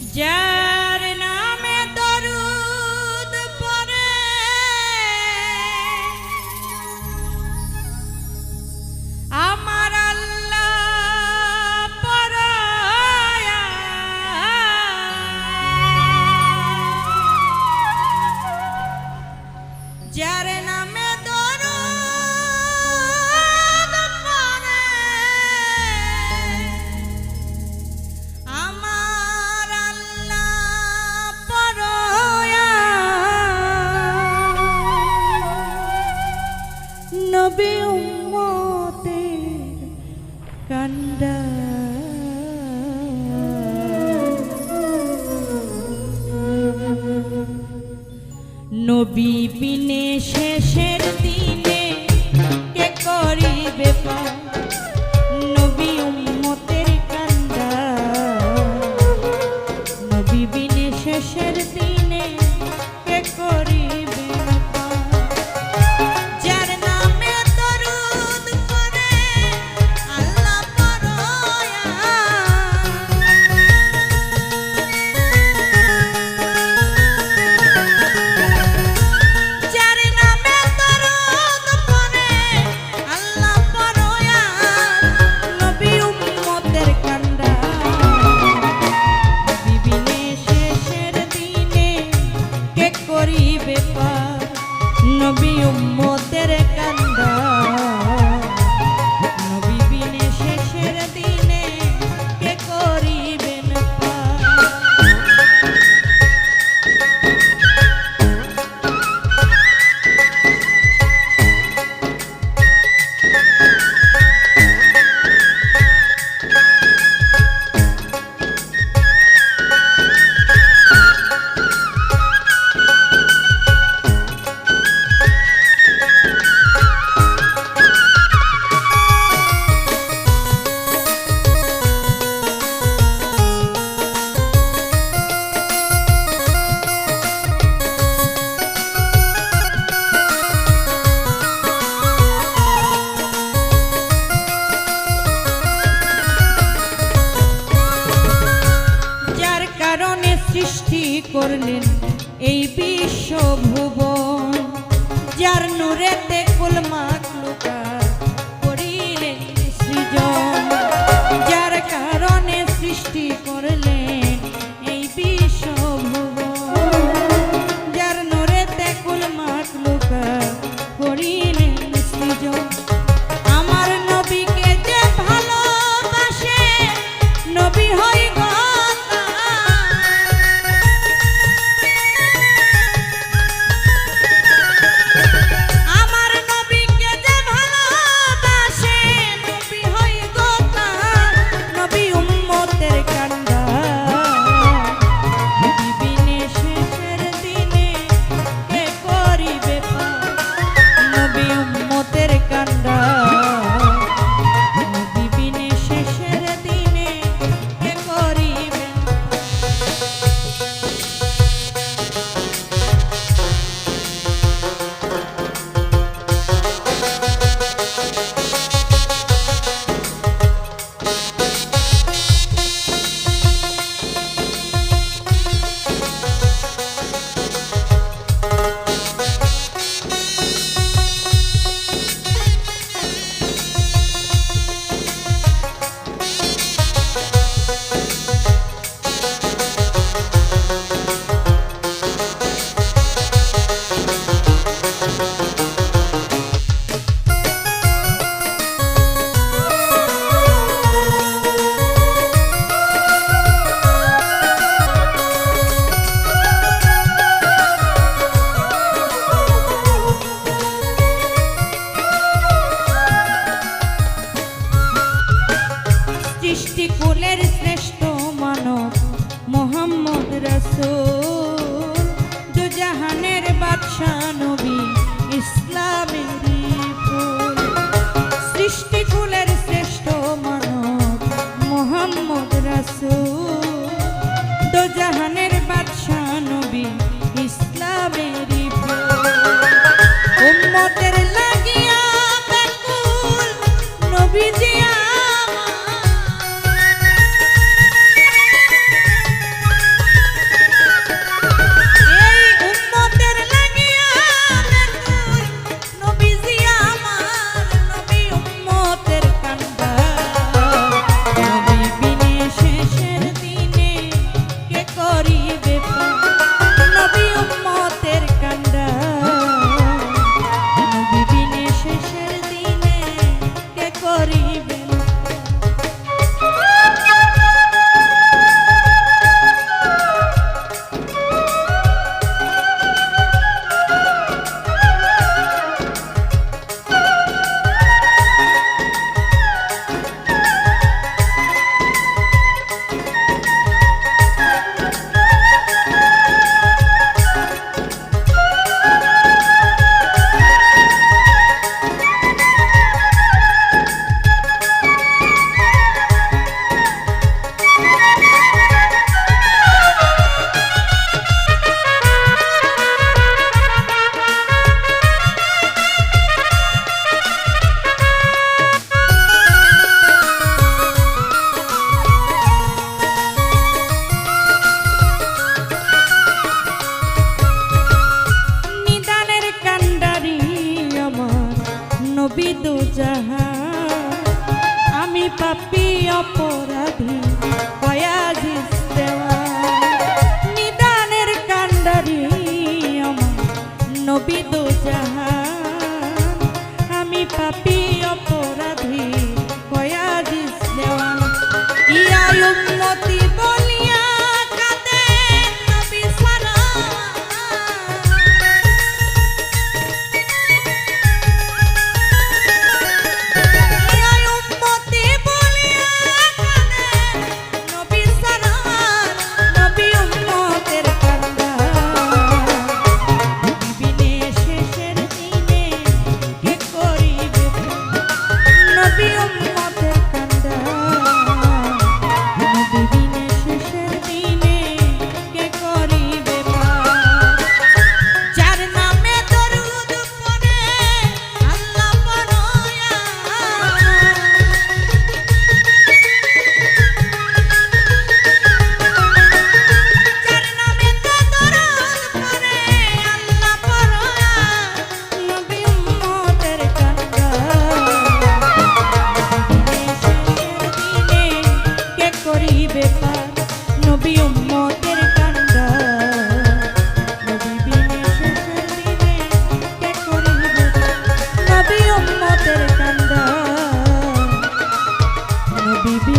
Yeah. বিপিনে শেষের দিনে কে করিবে পা Robinho Moura. করলেন এই বিশ্বভুবন যার নুরেতে কুলমা করিলেন সৃজন যার কারণে সৃষ্টি করলেন পাপি দু আমি পাপি অপরা মতের কান্দ বিবি